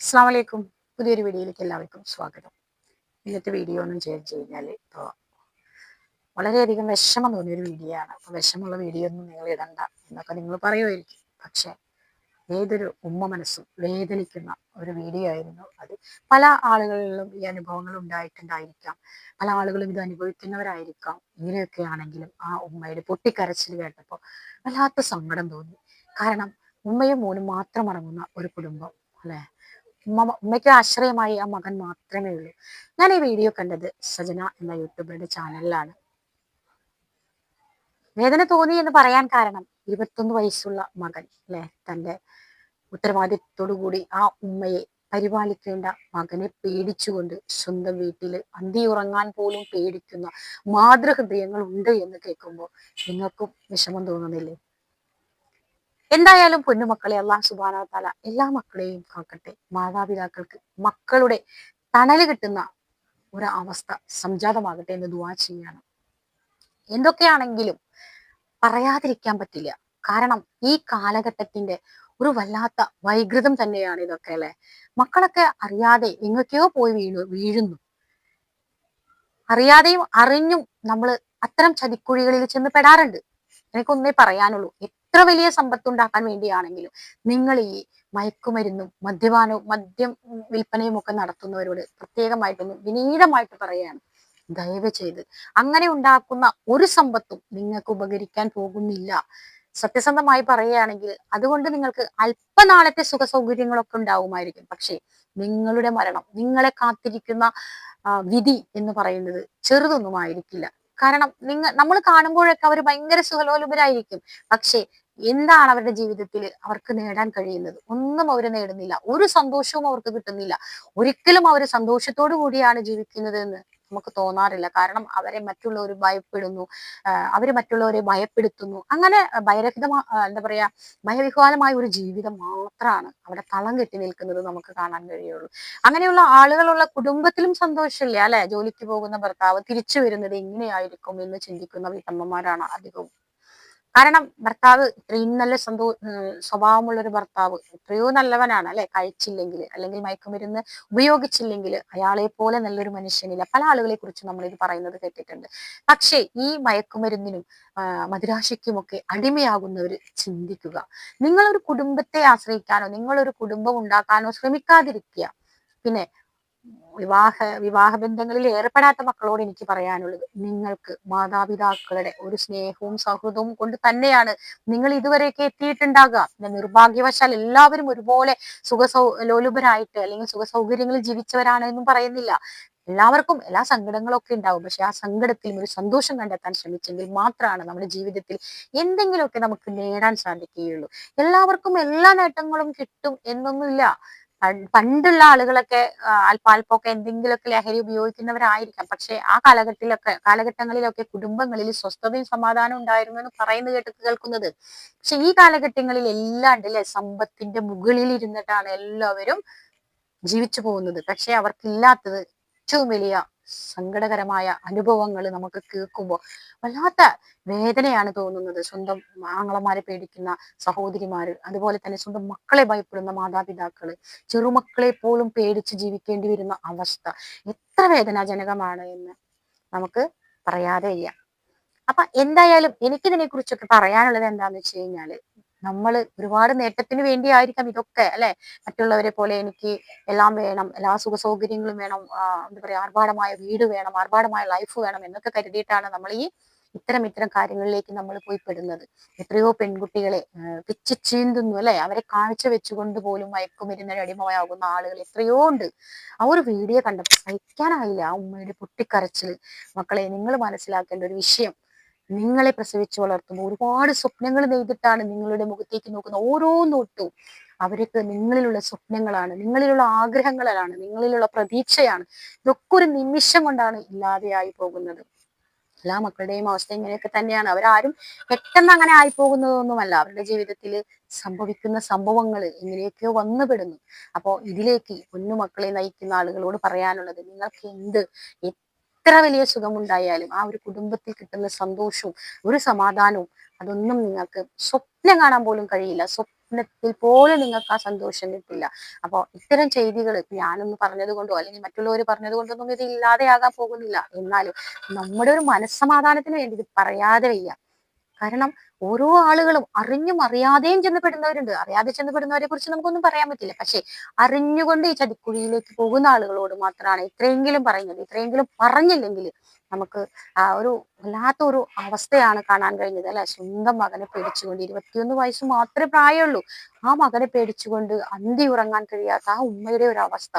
അസ്സാം വലൈക്കും പുതിയൊരു വീഡിയോയിലേക്ക് എല്ലാവർക്കും സ്വാഗതം. ഇന്നത്തെ വീഡിയോ ഒന്നും ചെയ്ത് കഴിഞ്ഞാൽ ഇപ്പോൾ വളരെയധികം വിഷമം തോന്നിയൊരു വീഡിയോ ആണ്. അപ്പോൾ വിഷമമുള്ള വീഡിയോ ഒന്നും നിങ്ങൾ ഇടണ്ട എന്നൊക്കെ നിങ്ങൾ പറയുമായിരിക്കും. പക്ഷേ ഏതൊരു ഉമ്മ മനസ്സും വേദനിക്കുന്ന ഒരു വീഡിയോ ആയിരുന്നു. അത് പല ആളുകളിലും ഈ അനുഭവങ്ങൾ ഉണ്ടായിട്ടുണ്ടായിരിക്കാം. പല ആളുകളും ഇത് അനുഭവിക്കുന്നവരായിരിക്കാം. ഇങ്ങനെയൊക്കെ ആണെങ്കിലും ആ ഉമ്മയുടെ പൊട്ടിക്കരച്ചിൽ കേട്ടപ്പോൾ വല്ലാത്ത സങ്കടം തോന്നി. കാരണം ഉമ്മയും മോനും മാത്രം അടങ്ങുന്ന ഒരു കുടുംബം അല്ലേ? ഉമ്മ ഉമ്മയ്ക്ക് ആശ്രയമായി ആ മകൻ മാത്രമേ ഉള്ളൂ. ഞാൻ ഈ വീഡിയോ കണ്ടത് സജന എന്ന യൂട്യൂബറുടെ ചാനലിലാണ്. വേദന തോന്നി എന്ന് പറയാൻ കാരണം ഇരുപത്തൊന്ന് വയസ്സുള്ള മകൻ അല്ലെ? തന്റെ ഉത്തരവാദിത്വത്തോടു കൂടി ആ ഉമ്മയെ പരിപാലിക്കേണ്ട മകനെ പേടിച്ചുകൊണ്ട് സ്വന്തം വീട്ടിൽ അന്തി ഉറങ്ങാൻ പോലും പേടിക്കുന്ന മാതൃഹൃദയങ്ങൾ ഉണ്ട് എന്ന് കേൾക്കുമ്പോൾ നിങ്ങൾക്കും വിഷമം തോന്നുന്നില്ലേ? എന്തായാലും പൊന്നുമക്കളെ അള്ളാഹ് സുബാന എല്ലാ മക്കളെയും കാക്കട്ടെ. മാതാപിതാക്കൾക്ക് മക്കളുടെ തണൽ കിട്ടുന്ന ഒരു അവസ്ഥ സംജാതമാകട്ടെ എന്ന് ദുവാ ചെയ്യാണ്. എന്തൊക്കെയാണെങ്കിലും പറയാതിരിക്കാൻ പറ്റില്ല. കാരണം ഈ കാലഘട്ടത്തിന്റെ ഒരു വല്ലാത്ത വൈകൃതം തന്നെയാണ് ഇതൊക്കെ അല്ലെ? മക്കളൊക്കെ അറിയാതെ എങ്ങൊക്കെയോ പോയി വീണു വീഴുന്നു. അറിയാതെയും അറിഞ്ഞും നമ്മൾ അത്തരം ചതിക്കുഴികളിൽ ചെന്ന് പെടാറുണ്ട്. എനിക്കൊന്നേ പറയാനുള്ളൂ എത്ര വലിയ സമ്പത്തുണ്ടാക്കാൻ വേണ്ടിയാണെങ്കിലും നിങ്ങൾ ഈ മയക്കുമരുന്നും മദ്യപാനവും മദ്യം വിൽപ്പനയും ഒക്കെ നടത്തുന്നവരോട് പ്രത്യേകമായിട്ടൊന്ന് വിനീതമായിട്ട് പറയുകയാണ്. ദയവ് ചെയ്ത് അങ്ങനെ ഉണ്ടാക്കുന്ന ഒരു സമ്പത്തും നിങ്ങൾക്ക് ഉപകരിക്കാൻ പോകുന്നില്ല. സത്യസന്ധമായി പറയുകയാണെങ്കിൽ അതുകൊണ്ട് നിങ്ങൾക്ക് അല്പനാളത്തെ സുഖ സൗകര്യങ്ങളൊക്കെ ഉണ്ടാവുമായിരിക്കും. പക്ഷേ നിങ്ങളുടെ മരണം നിങ്ങളെ കാത്തിരിക്കുന്ന വിധി എന്ന് പറയുന്നത് ചെറുതൊന്നും ആയിരിക്കില്ല. കാരണം നിങ്ങൾ നമ്മൾ കാണുമ്പോഴൊക്കെ അവർ ഭയങ്കര സുഖലോലുപരായിരിക്കും. പക്ഷേ എന്താണ് അവരുടെ ജീവിതത്തിൽ അവർക്ക് നേടാൻ കഴിയുന്നത്? ഒന്നും അവർ നേടുന്നില്ല. ഒരു സന്തോഷവും അവർക്ക് കിട്ടുന്നില്ല. ഒരിക്കലും അവർ സന്തോഷത്തോടു കൂടിയാണ് ജീവിക്കുന്നത് എന്ന് നമുക്ക് തോന്നാറില്ല. കാരണം അവരെ മറ്റുള്ളവർ ഭയപ്പെടുന്നു. അവർ മറ്റുള്ളവരെ ഭയപ്പെടുത്തുന്നു. അങ്ങനെ ഭയരഹിതമാ എന്താ പറയാ ഭയവിഹ്വാലമായ ഒരു ജീവിതം മാത്രമാണ് അവിടെ തളം കെട്ടി നിൽക്കുന്നത് നമുക്ക് കാണാൻ കഴിയുള്ളൂ. അങ്ങനെയുള്ള ആളുകളുള്ള കുടുംബത്തിലും സന്തോഷമില്ല? അല്ലെ? ജോലിക്ക് പോകുന്ന ഭർത്താവ് തിരിച്ചു വരുന്നത് എങ്ങനെയായിരിക്കും എന്ന് ചിന്തിക്കുന്ന വീട്ടമ്മമാരാണ് അധികവും. കാരണം ഭർത്താവ് ഇത്രയും നല്ല സന്തോ സ്വഭാവമുള്ള ഒരു ഭർത്താവ്. എത്രയോ നല്ലവനാണ് അല്ലെ? കഴിച്ചില്ലെങ്കിൽ അല്ലെങ്കിൽ മയക്കുമരുന്ന് ഉപയോഗിച്ചില്ലെങ്കിൽ അയാളെ പോലെ നല്ലൊരു മനുഷ്യനില്ല. പല ആളുകളെ കുറിച്ച് നമ്മൾ ഇത് പറയുന്നത് കേട്ടിട്ടുണ്ട്. പക്ഷേ ഈ മയക്കുമരുന്നിനും മധുരാശിക്കുമൊക്കെ അടിമയാകുന്നവർ ചിന്തിക്കുക. നിങ്ങളൊരു കുടുംബത്തെ ആശ്രയിക്കാനോ നിങ്ങളൊരു കുടുംബം ഉണ്ടാക്കാനോ ശ്രമിക്കാതിരിക്കുക. പിന്നെ വിവാഹ വിവാഹ ബന്ധങ്ങളിൽ ഏർപ്പെടാത്ത മക്കളോട് എനിക്ക് പറയാനുള്ളത് നിങ്ങൾക്ക് മാതാപിതാക്കളുടെ ഒരു സ്നേഹവും സൗഹൃദവും കൊണ്ട് തന്നെയാണ് നിങ്ങൾ ഇതുവരെയൊക്കെ എത്തിയിട്ടുണ്ടാകുക. നിർഭാഗ്യവശാൽ എല്ലാവരും ഒരുപോലെ സുഖ സൗ ലോലുപരായിട്ട് അല്ലെങ്കിൽ സുഖ സൗകര്യങ്ങളിൽ ജീവിച്ചവരാണ് എന്നും പറയുന്നില്ല. എല്ലാവർക്കും എല്ലാ സങ്കടങ്ങളൊക്കെ ഉണ്ടാവും. പക്ഷെ ആ സങ്കടത്തിലും ഒരു സന്തോഷം കണ്ടെത്താൻ ശ്രമിച്ചെങ്കിൽ മാത്രമാണ് നമ്മുടെ ജീവിതത്തിൽ എന്തെങ്കിലുമൊക്കെ നമുക്ക് നേടാൻ സാധിക്കുകയുള്ളൂ. എല്ലാവർക്കും എല്ലാ നേട്ടങ്ങളും കിട്ടും എന്നൊന്നുമില്ല. പണ്ടുള്ള ആളുകളൊക്കെ അല്പാൽപ്പൊക്കെ എന്തെങ്കിലുമൊക്കെ ലഹരി ഉപയോഗിക്കുന്നവരായിരിക്കാം. പക്ഷെ ആ കാലഘട്ടത്തിലൊക്കെ കാലഘട്ടങ്ങളിലൊക്കെ കുടുംബങ്ങളിൽ സ്വസ്ഥതയും സമാധാനവും ഉണ്ടായിരുന്നു എന്ന് പറയുന്നത് കേട്ട് കേൾക്കുന്നത്. പക്ഷെ ഈ കാലഘട്ടങ്ങളിൽ എല്ലാണ്ട് അല്ലെ സമ്പത്തിന്റെ മുകളിൽ ഇരുന്നിട്ടാണ് എല്ലാവരും ജീവിച്ചു പോകുന്നത്. പക്ഷെ അവർക്കില്ലാത്തത് ഏറ്റവും വലിയ സങ്കടകരമായ അനുഭവങ്ങൾ നമുക്ക് കേൾക്കുമ്പോൾ വല്ലാത്ത വേദനയാണ് തോന്നുന്നത്. സ്വന്തം ആങ്ങളമാരെ പേടിക്കുന്ന സഹോദരിമാര് അതുപോലെ തന്നെ സ്വന്തം മക്കളെ ഭയപ്പെടുന്ന മാതാപിതാക്കൾ ചെറുമക്കളെ പോലും പേടിച്ച് ജീവിക്കേണ്ടി വരുന്ന അവസ്ഥ എത്ര വേദനാജനകമാണ് എന്ന് നമുക്ക് പറയാതെ ചെയ്യാം അപ്പൊ എന്തായാലും എനിക്കിതിനെ കുറിച്ചൊക്കെ പറയാനുള്ളത് എന്താന്ന് വെച്ച് കഴിഞ്ഞാൽ നമ്മൾ ഒരുപാട് നേട്ടത്തിന് വേണ്ടിയായിരിക്കാം ഇതൊക്കെ അല്ലെ? മറ്റുള്ളവരെ പോലെ എനിക്ക് എല്ലാം വേണം എല്ലാ സുഖ സൗകര്യങ്ങളും വേണം എന്താ പറയാ ആർഭാടമായ വീട് വേണം ആർഭാടമായ ലൈഫ് വേണം എന്നൊക്കെ കരുതിയിട്ടാണ് നമ്മൾ ഈ ഇത്തരം ഇത്തരം കാര്യങ്ങളിലേക്ക് നമ്മൾ പോയി പെടുന്നത് എത്രയോ പെൺകുട്ടികളെ പിച്ച് ചീന്തുന്നു അല്ലെ? അവരെ കാഴ്ച വെച്ചുകൊണ്ട് പോലും മയക്കുമരുന്നിന് അടിമയാകുന്ന ആളുകൾ എത്രയോ ഉണ്ട്. ആ ഒരു വീഡിയോ കണ്ടപ്പോൾ സഹിക്കാനായില്ല ആ ഉമ്മയുടെ പൊട്ടിക്കരച്ചിൽ മക്കളെ നിങ്ങൾ മനസ്സിലാക്കേണ്ട ഒരു വിഷയം. നിങ്ങളെ പ്രസവിച്ചു വളർത്തുമ്പോൾ ഒരുപാട് സ്വപ്നങ്ങൾ നെയ്തിട്ടാണ് നിങ്ങളുടെ മുഖത്തേക്ക് നോക്കുന്ന ഓരോ നോട്ടവും അവർക്ക് നിങ്ങളിലുള്ള സ്വപ്നങ്ങളാണ് നിങ്ങളിലുള്ള ആഗ്രഹങ്ങളാണ് നിങ്ങളിലുള്ള പ്രതീക്ഷയാണ്. ഇതൊക്കെ ഒരു നിമിഷം കൊണ്ടാണ് ഇല്ലാതെയായി പോകുന്നത്. എല്ലാ മക്കളുടെയും അവസ്ഥ ഇങ്ങനെയൊക്കെ തന്നെയാണ്. അവരാരും പെട്ടെന്ന് അങ്ങനെ ആയി പോകുന്നതൊന്നുമല്ല. അവരുടെ ജീവിതത്തിൽ സംഭവിക്കുന്ന സംഭവങ്ങൾ എങ്ങനെയൊക്കെയോ വന്നുപെടുന്നു അപ്പോൾ ഇതിലേക്ക് കുഞ്ഞു മക്കളെ നയിക്കുന്ന ആളുകളോട് പറയാനുള്ളത് നിങ്ങൾക്ക് എന്ത് എത്ര വലിയ സുഖമുണ്ടായാലും ആ ഒരു കുടുംബത്തിൽ കിട്ടുന്ന സന്തോഷവും ഒരു സമാധാനവും അതൊന്നും നിങ്ങൾക്ക് സ്വപ്നം കാണാൻ പോലും കഴിയില്ല. സ്വപ്നത്തിൽ പോലും നിങ്ങൾക്ക് ആ സന്തോഷം കിട്ടില്ല. അപ്പോൾ ഇത്തരം ചെയ്തികൾ ഞാനൊന്ന് പറഞ്ഞത് കൊണ്ടോ അല്ലെങ്കിൽ മറ്റുള്ളവർ പറഞ്ഞത് കൊണ്ടൊന്നും ഇത് ഇല്ലാതെയാകാൻ പോകുന്നില്ല. എന്നാലും നമ്മുടെ ഒരു മനസ്സമാധാനത്തിന് വേണ്ടി ഇത് പറയാതെ വയ്യ. കാരണം ഓരോ ആളുകളും അറിഞ്ഞും അറിയാതെയും ചെന്നപ്പെടുന്നവരുണ്ട് അറിയാതെ ചെന്നപ്പെടുന്നവരെ കുറിച്ച് നമുക്കൊന്നും പറയാൻ പറ്റില്ല. പക്ഷെ അറിഞ്ഞുകൊണ്ട് ഈ ചതിക്കുഴിയിലേക്ക് പോകുന്ന ആളുകളോട് മാത്രമാണ് ഇത്രയെങ്കിലും പറയുന്നത്. ഇത്രയെങ്കിലും പറഞ്ഞില്ലെങ്കിൽ നമുക്ക് ആ ഒരു വല്ലാത്തൊരു അവസ്ഥയാണ് കാണാൻ കഴിഞ്ഞത് അല്ലെ? സ്വന്തം മകനെ പേടിച്ചുകൊണ്ട് ഇരുപത്തിയൊന്ന് വയസ്സ് മാത്രമേ പ്രായമുള്ളൂ. ആ മകനെ പേടിച്ചുകൊണ്ട് അന്തി ഉറങ്ങാൻ കഴിയാത്ത ആ ഉമ്മയുടെ ഒരു അവസ്ഥ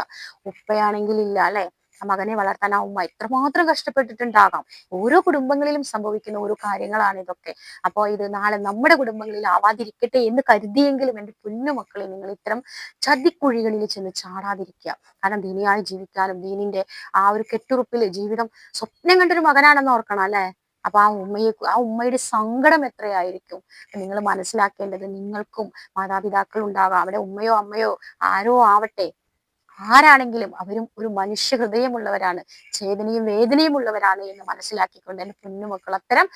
ഉപ്പയാണെങ്കിൽ ഇല്ല അല്ലെ? ആ മകനെ വളർത്താൻ ആ ഉമ്മ എത്രമാത്രം കഷ്ടപ്പെട്ടിട്ടുണ്ടാകാം. ഓരോ കുടുംബങ്ങളിലും സംഭവിക്കുന്ന ഓരോ കാര്യങ്ങളാണ് ഇതൊക്കെ. അപ്പോൾ ഇത് നാളെ നമ്മുടെ കുടുംബങ്ങളിൽ ആവാതിരിക്കട്ടെ എന്ന് കരുതിയെങ്കിലും എന്റെ പൊന്നുമക്കളെ നിങ്ങൾ ഇത്തരം ചതിക്കുഴികളിൽ ചെന്ന് ചാടാതിരിക്കുക. കാരണം ദീനിയായി ജീവിക്കാനും ദീനിന്റെ ആ ഒരു കെട്ടുറുപ്പിൽ ജീവിതം സ്വപ്നം കണ്ടൊരു മകനാണെന്ന് ഓർക്കണം അല്ലേ? അപ്പൊ ആ ഉമ്മയെ ആ ഉമ്മയുടെ സങ്കടം എത്രയായിരിക്കും? നിങ്ങൾ മനസ്സിലാക്കേണ്ടത് നിങ്ങൾക്കും മാതാപിതാക്കൾ ഉണ്ടാകാം അവിടെ ഉമ്മയോ അമ്മയോ ആരോ ആവട്ടെ ആരാണെങ്കിലും അവരും ഒരു മനുഷ്യ ഹൃദയമുള്ളവരാണ് ചേതനയും വേദനയും ഉള്ളവരാണ് എന്ന് മനസ്സിലാക്കിക്കൊണ്ട് എന്റെ കുഞ്ഞുമക്കൾ അത്തരം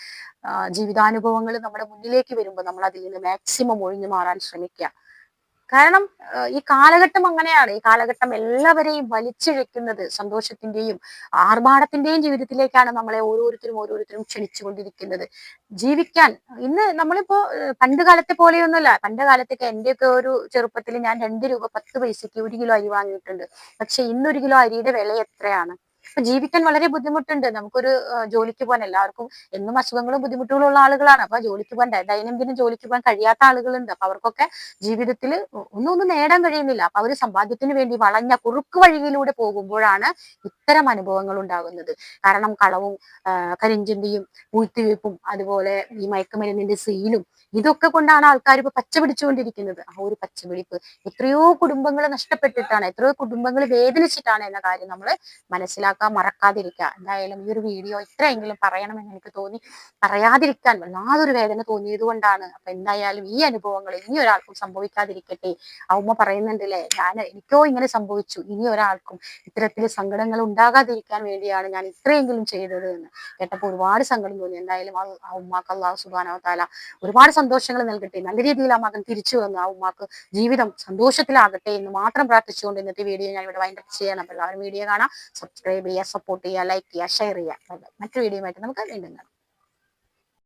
ജീവിതാനുഭവങ്ങൾ നമ്മുടെ മുന്നിലേക്ക് വരുമ്പോൾ നമ്മൾ അതിൽ നിന്ന് മാക്സിമം ഒഴിഞ്ഞു മാറാൻ ശ്രമിക്കുക. കാരണം ഈ കാലഘട്ടം അങ്ങനെയാണ്. ഈ കാലഘട്ടം എല്ലാവരെയും വലിച്ചിഴക്കുന്നത് സന്തോഷത്തിന്റെയും ആർഭാടത്തിന്റെയും ജീവിതത്തിലേക്കാണ് നമ്മളെ ഓരോരുത്തരും ഓരോരുത്തരും ക്ഷണിച്ചുകൊണ്ടിരിക്കുന്നത്. ജീവിക്കാൻ ഇന്ന് നമ്മളിപ്പോ പണ്ട് കാലത്തെ പോലെയൊന്നുമല്ല. പണ്ട് കാലത്തൊക്കെ എന്റെയൊക്കെ ഒരു ചെറുപ്പത്തിൽ ഞാൻ രണ്ട് രൂപ പത്ത് പൈസക്ക് ഒരു കിലോ അരി വാങ്ങിയിട്ടുണ്ട്. പക്ഷെ ഇന്നൊരു കിലോ അരിയുടെ വില എത്രയാണ്? അപ്പൊ ജീവിക്കാൻ വളരെ ബുദ്ധിമുട്ടുണ്ട്. നമുക്കൊരു ജോലിക്ക് പോകാൻ എല്ലാവർക്കും എന്നും അസുഖങ്ങളും ബുദ്ധിമുട്ടുകളും ഉള്ള ആളുകളാണ്. അപ്പൊ ജോലിക്ക് പോകാൻ ദൈനംദിനം ജോലിക്ക് പോകാൻ കഴിയാത്ത ആളുകളുണ്ട്. അപ്പൊ അവർക്കൊക്കെ ജീവിതത്തിൽ ഒന്നും ഒന്നും നേടാൻ കഴിയുന്നില്ല. അപ്പൊ അവർ സമ്പാദ്യത്തിന് വേണ്ടി വളഞ്ഞ കുറുക്ക് വഴിയിലൂടെ പോകുമ്പോഴാണ് ഇത്തരം അനുഭവങ്ങൾ ഉണ്ടാകുന്നത്. കാരണം കളവും കരിഞ്ചന്തിയും പൂഴ്ത്തിവെപ്പും അതുപോലെ ഈ മയക്കുമരുന്നിന്റെ സീലും ഇതൊക്കെ കൊണ്ടാണ് ആൾക്കാർ ഇപ്പൊ പച്ചപിടിച്ചുകൊണ്ടിരിക്കുന്നത് ആ ഒരു പച്ചപിടിപ്പ് എത്രയോ കുടുംബങ്ങൾ നഷ്ടപ്പെട്ടിട്ടാണ് എത്രയോ കുടുംബങ്ങൾ വേദനിച്ചിട്ടാണ് എന്ന കാര്യം നമ്മൾ മനസ്സിലാക്കാൻ മറക്കാതിരിക്കുക. എന്തായാലും ഈ ഒരു വീഡിയോ ഇത്രയെങ്കിലും പറയണമെന്ന് എനിക്ക് തോന്നി. പറയാതിരിക്കാൻ വല്ലാതൊരു വേദന തോന്നിയത് കൊണ്ടാണ്. അപ്പൊ എന്തായാലും ഈ അനുഭവങ്ങൾ ഇനി ഒരാൾക്കും സംഭവിക്കാതിരിക്കട്ടെ. ആ ഉമ്മ പറയുന്നുണ്ടല്ലേ ഞാൻ എനിക്കോ ഇങ്ങനെ സംഭവിച്ചു. ഇനി ഒരാൾക്കും ഇത്തരത്തിൽ സങ്കടങ്ങൾ ഉണ്ടാകാതിരിക്കാൻ വേണ്ടിയാണ് ഞാൻ ഇത്രയെങ്കിലും ചെയ്തത് എന്ന്. കേട്ടപ്പോൾ ഒരുപാട് സങ്കടം തോന്നി. എന്തായാലും ആ ഉമ്മാക്ക് അള്ളാഹു സുബാനോ താല ഒരുപാട് സന്തോഷങ്ങൾ നൽകട്ടെ. നല്ല രീതിയിൽ ആ മകൻ തിരിച്ചു വന്നു. ആ ഉമ്മാക്ക് ജീവിതം സന്തോഷത്തിലാകട്ടെ എന്ന് മാത്രം പ്രാർത്ഥിച്ചുകൊണ്ട് ഇന്നത്തെ വീഡിയോ ഞാൻ ഇവിടെ വൈൻഡപ്പ് ചെയ്യണം. എല്ലാവരും വീഡിയോ കാണാം. സബ്സ്ക്രൈബ് ചെയ്യുക സപ്പോർട്ട് ചെയ്യുക ലൈക്ക് ചെയ്യുക ഷെയർ ചെയ്യുക മറ്റു വീഡിയോ ആയിട്ട് നമുക്ക് വീണ്ടും കാണാം